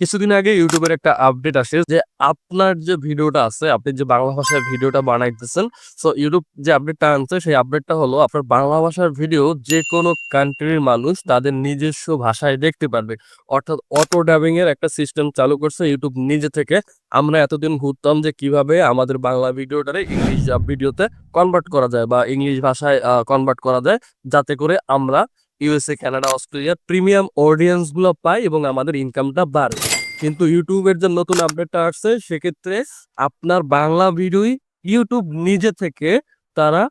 কিছুদিন আগে ইউটিউবের একটা আপডেট আসে যে আপনার যে ভিডিওটা আছে, আপনি যে বাংলা ভাষায় ভিডিওটা বানাইতেছেন সো ইউটিউব যে আপডেটটা আনছে, সেই আপডেটটা হলো আপনার বাংলা ভাষার ভিডিও যে কোনো কান্ট্রির মানুষ তাদের নিজস্ব ভাষায় দেখতে পারবে। অর্থাৎ অটো ডাবিং এর একটা সিস্টেম চালু করছে ইউটিউব নিজে থেকে। আমরা এতদিন ঘুরতাম যে কীভাবে আমাদের বাংলা ভিডিওটারে ইংলিশ ভিডিওতে কনভার্ট করা যায় বা ইংলিশ ভাষায় কনভার্ট করা যায়, যাতে করে আমরা ইউএসএ কানাডা অস্ট্রেলিয়ার প্রিমিয়াম অডিয়েন্সগুলো পাই এবং আমাদের ইনকামটা বাড়ে। কিন্তু ইউটিউবের যে নতুন আপডেটটা আসছে, সেক্ষেত্রে আপনার বাংলা ভিডিওই ইউটিউব নিজে থেকে তারা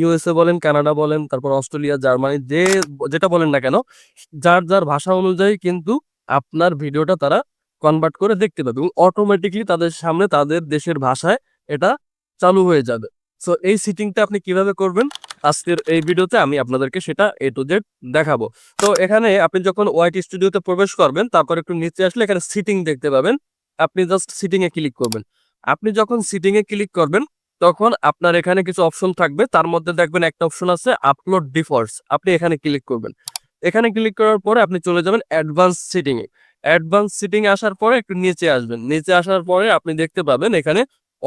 ইউএসএ বলেন কানাডা বলেন, তারপর অস্ট্রেলিয়া জার্মানি যে, যেটা বলেন না কেন, যার যার ভাষা অনুযায়ী কিন্তু আপনার ভিডিওটা তারা কনভার্ট করে দেখতে পাবে এবং অটোমেটিকলি তাদের সামনে তাদের দেশের ভাষায় এটা চালু হয়ে যাবে। সো এই সিটিংটা আপনি কীভাবে করবেন? আজকের এই ভিডিওতে আমি আপনাদেরকে সেটা এ টু জেড দেখাবো। তো এখানে আপনি যখন ওয়াইটি স্টুডিওতে প্রবেশ করবেন, তারপর একটু নিচে আসলে এখানে সিটিং দেখতে পাবেন। আপনি জাস্ট সিটিং এ ক্লিক করবেন। আপনি যখন সিটিং এ ক্লিক করবেন, তখন আপনার এখানে কিছু অপশন থাকবে। তার মধ্যে দেখবেন একটা অপশন আছে আপলোড ডিফল্টস আপনি এখানে ক্লিক করবেন। এখানে ক্লিক করার পরে আপনি চলে যাবেন অ্যাডভান্স সিটিং এ। অ্যাডভান্স সিটিং আসার পরে একটু নিচে আসবেন। নিচে আসার পরে আপনি দেখতে পাবেন এখানে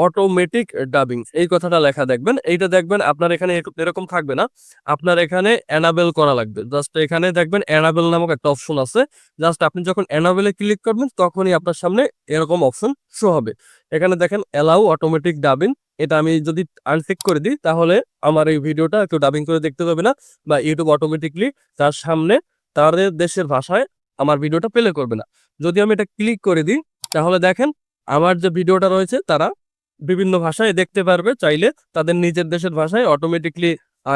অটোমেটিক ডাবিং এই কথাটা লেখা দেখবেন, এইটা দেখবেন আপনার এখানে এরকম থাকবে না। আপনার এখানে অ্যানাবেল করা লাগবে। জাস্ট এখানে দেখবেন অ্যানাবেল নামক একটা অপশন আছে। জাস্ট আপনি যখন অ্যানাবেলে ক্লিক করবেন, তখনই আপনার সামনে এরকম অপশন শো হবে। এখানে দেখেন অ্যালাউ অটোমেটিক ডাবিং এটা আমি যদি আনটিক করে দিই, তাহলে আমার এই ভিডিওটা একটু ডাবিং করে দেখতে পাবে না বা ইউটিউব অটোমেটিকলি তার সামনে তাদের দেশের ভাষায় আমার ভিডিওটা প্লে করবে না। যদি আমি এটা ক্লিক করে দিই, তাহলে দেখেন, আমার যে ভিডিওটা রয়েছে, তারা বিভিন্ন ভাষায় দেখতে পারবে চাইলে তাদের নিজের দেশের ভাষায় অটোমেটিকলি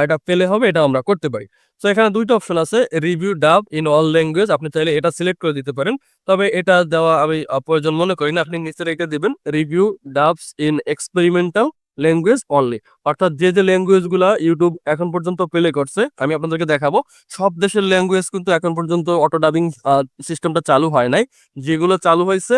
এটা পেলে হবে, এটা আমরা করতে পারি। তো এখানে দুইটা অপশন আছে রিভিউ ডাব ইন অল ল্যাঙ্গুয়েজ আপনি চাইলে এটা সিলেক্ট করে দিতে পারেন। তবে এটা দেওয়া আমি প্রয়োজন মনে করি না, আপনি নিচে রেখে দিবেন review dubs in experimental language only অর্থাৎ যে যে ল্যাঙ্গুয়েজগুলা ইউটিউব এখন পর্যন্ত প্লে করছে, আমি আপনাদেরকে দেখাবো। সব দেশের ল্যাঙ্গুয়েজ কিন্তু এখন পর্যন্ত অটো ডাবিং সিস্টেমটা চালু হয় নাই। যেগুলো চালু হয়েছে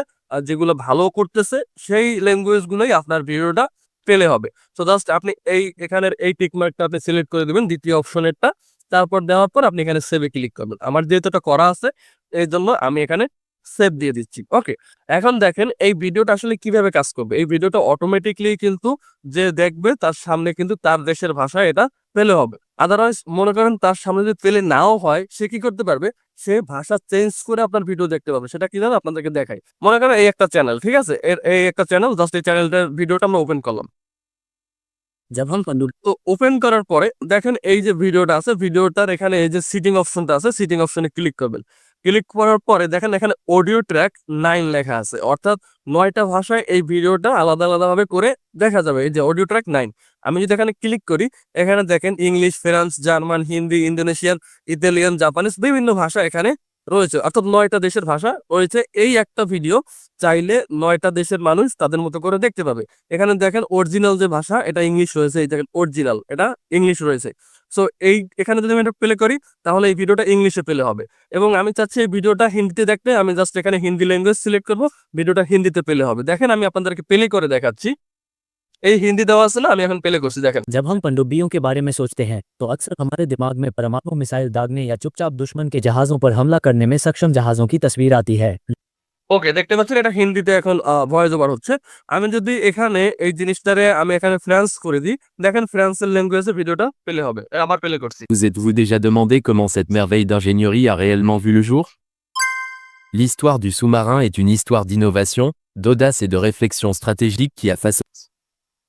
যেগুলো ভালো করতেছে, সেই ল্যাঙ্গুয়েজ গুলোই আপনার ভিডিওটা পেলে হবে। সো জাস্ট আপনি এই এখানের এই টিক মার্কটা আপনি সিলেক্ট করে দিবেন, দ্বিতীয় অপশনেরটা তারপর দেওয়ার পর আপনি এখানে সেভে ক্লিক করবেন। আমার যেহেতু এটা করা আছে, এই জন্য আমি এখানে সেভ দিয়ে দিচ্ছি। ওকে এখন দেখেন এই ভিডিওটা আসলে কীভাবে কাজ করবে? এই ভিডিওটা অটোমেটিকলি কিন্তু যে দেখবে, তার সামনে কিন্তু তার দেশের ভাষায় এটা পেলে হবে। আদারওয়াইজ মনে করেন তার সামনে যদি পেলে নাও হয় সে কি করতে পারবে? সে ভাষা চেঞ্জ করে আপনার ভিডিও দেখতে পাবে। সেটা কীভাবে আপনাদেরকে দেখাই। মনে করেন এই একটা চ্যানেল ঠিক আছে? এর এই একটা চ্যানেল জাস্ট এই চ্যানেলটার ভিডিওটা আমরা ওপেন করলাম। তো ওপেন করার পরে দেখেন এই যে ভিডিওটা আছে ভিডিওটার এখানে এই যে সিটিং অপশনটা আছে সিটিং অপশনে ক্লিক করবেন। ক্লিক করার পরে দেখেন এখানে অডিও ট্র্যাক নাইন লেখা আছে। অর্থাৎ নয়টা ভাষায় এই ভিডিওটা আলাদা আলাদা ভাবে করে দেখা যাবে, এই যে অডিও ট্র্যাক নাইন। আমি যদি এখানে ক্লিক করি, এখানে দেখেন English, France, German, Hindi, Indonesian, Italian, Japanese বিভিন্ন ভাষা এখানে রয়েছে। অর্থাৎ নয়টা দেশের ভাষা রয়েছে। এই একটা ভিডিও চাইলে নয়টা দেশের মানুষ তাদের মতো করে দেখতে পাবে। এখানে দেখেন অরিজিনাল যে ভাষা, এটা ইংলিশ রয়েছে। এই দেখেন অরিজিনাল এটা ইংলিশ রয়েছে। সো এই, এখানে যদি আমি এটা প্লে করি, তাহলে এই ভিডিওটা ইংলিশে প্লে হবে। এবং আমি চাচ্ছি এই ভিডিওটা হিন্দিতে দেখতে, আমি জাস্ট এখানে হিন্দি ল্যাঙ্গুয়েজ সিলেক্ট করব ভিডিওটা হিন্দিতে প্লে হবে। দেখেন আমি আপনাদেরকে প্লে করে দেখাচ্ছি। এই হিন্দি দেওয়া আছে না আমি এখন প্লে করছি দেখেন जब हम पनडुब्बियों के बारे में सोचते हैं तो अक्सर हमारे दिमाग में परमाणु मिसाइल दागने या चुपचाप दुश्मन के जहाज़ों पर हमला करने में सक्षम जहाज़ों की तस्वीर आती है ওকে দেখতে পাচ্ছেন এটা হিন্দিতে এখন ভয়েস ওভার হচ্ছে আমি যদি এখানে এই জিনিসটারে আমি এখানে ফ্রান্স করে দিই দেখেন ফ্রান্সের ল্যাঙ্গুয়েজে ভিডিওটা প্লে হবে এ, আবার প্লে করছি Vous êtes-vous déjà demandé comment cette merveille d'ingénierie a réellement vu le jour L'histoire du sous-marin est une histoire d'innovation, d'audace et de réflexion stratégique qui a façonné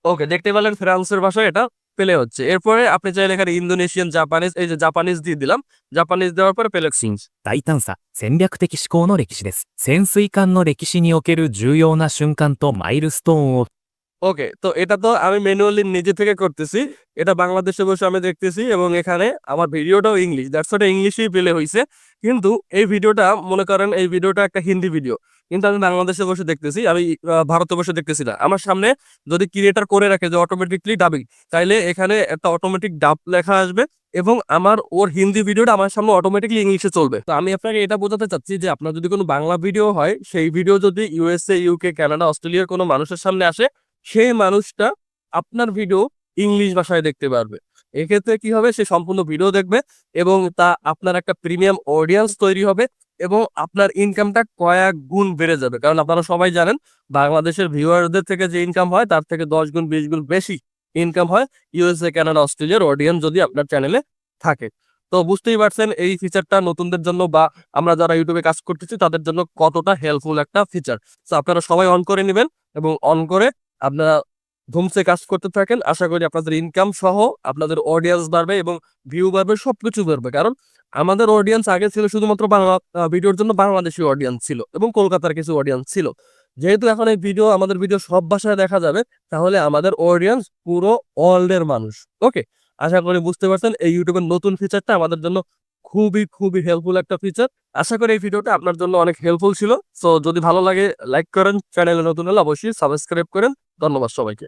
ওকে দেখতে পেলেন ফ্রান্সের ভাষায় এটা প্লে হচ্ছে এরপরে আপনি চাইলে এখানে ইন্দোনেশিয়ান জাপানিজ এই যে জাপানিজ দিয়ে দিলাম জাপানিজ দেওয়ার পরে প্লে新大胆さ、戦略的思考の歴史です。潜水艦の歴史における重要な瞬間とマイルストーンを ওকে তো এটা তো আমি ম্যানুয়ালি নিজে থেকে করতেছি। এটা বাংলাদেশে বসে আমি দেখতেছি এবং এখানে আমার ভিডিওটাও ইংলিশ দ্যাটস ওটা ইংলিশেই প্লে হয়েছে কিন্তু এই ভিডিওটা, মনে করেন এই ভিডিওটা একটা হিন্দি ভিডিও কিন্তু আমি বাংলাদেশে বসে দেখতেছি, আমি ভারতে বসে দেখতেছি না। আমার সামনে যদি ক্রিয়েটার করে রাখে যে অটোমেটিকলি ডাবিং তাইলে এখানে একটা অটোমেটিক ডাব লেখা আসবে এবং আমার ওর হিন্দি ভিডিওটা আমার সামনে অটোমেটিকলি ইংলিশে চলবে। তো আমি আপনাকে এটা বোঝাতে চাচ্ছি যে আপনার যদি কোনো বাংলা ভিডিও হয়, সেই ভিডিও যদি ইউএসএ ইউকে কানাডা অস্ট্রেলিয়ার কোনো মানুষের সামনে আসে সেই মানুষটা আপনার ভিডিও ইংলিশ ভাষায় দেখতে পারবে। এক্ষেত্রে কি হবে? সে সম্পূর্ণ ভিডিও দেখবে এবং তা আপনার একটা প্রিমিয়াম অডিয়েন্স তৈরি হবে এবং আপনার ইনকামটা কয়েক গুণ বেড়ে যাবে। কারণ আপনারা সবাই জানেন, বাংলাদেশের ভিউয়ারদের থেকে যে ইনকাম হয়, তার থেকে দশ গুণ, বিশ গুণ বেশি ইনকাম হয় ইউএসএ কানাডা অস্ট্রেলিয়ার অডিয়েন্স যদি আপনার চ্যানেলে থাকে। তো বুঝতেই পারছেন এই ফিচারটা নতুনদের জন্য বা আমরা যারা ইউটিউবে কাজ করতেছি, তাদের জন্য কতটা হেল্পফুল একটা ফিচার তো আপনারা সবাই অন করে নেবেন এবং অন করে আপনারা ধুমসে কাজ করতে থাকেন, আশা করি আপনাদের ইনকাম সহ আপনাদের অডিয়েন্স বাড়বে এবং ভিউ বাড়বে, সবকিছু বাড়বে। কারণ আমাদের অডিয়েন্স আগে ছিল শুধুমাত্র বাংলা ভিডিওর জন্য বাংলাদেশি অডিয়েন্স ছিল এবং কলকাতার কিছু অডিয়েন্স ছিল। যেহেতু এখন এই ভিডিও আমাদের ভিডিও সব ভাষায় দেখা যাবে, তাহলে আমাদের অডিয়েন্স পুরো ওয়ার্ল্ডের মানুষ। ওকে আশা করি বুঝতে পারছেন, এই ইউটিউবের নতুন ফিচারটা আমাদের জন্য খুবই খুবই হেল্পফুল একটা ফিচার আশা করি এই ভিডিওটা আপনার জন্য অনেক হেল্পফুল ছিল। সো যদি ভালো লাগে লাইক করেন চ্যানেলে নতুন হলে অবশ্যই সাবস্ক্রাইব করেন। ধন্যবাদ সবাইকে।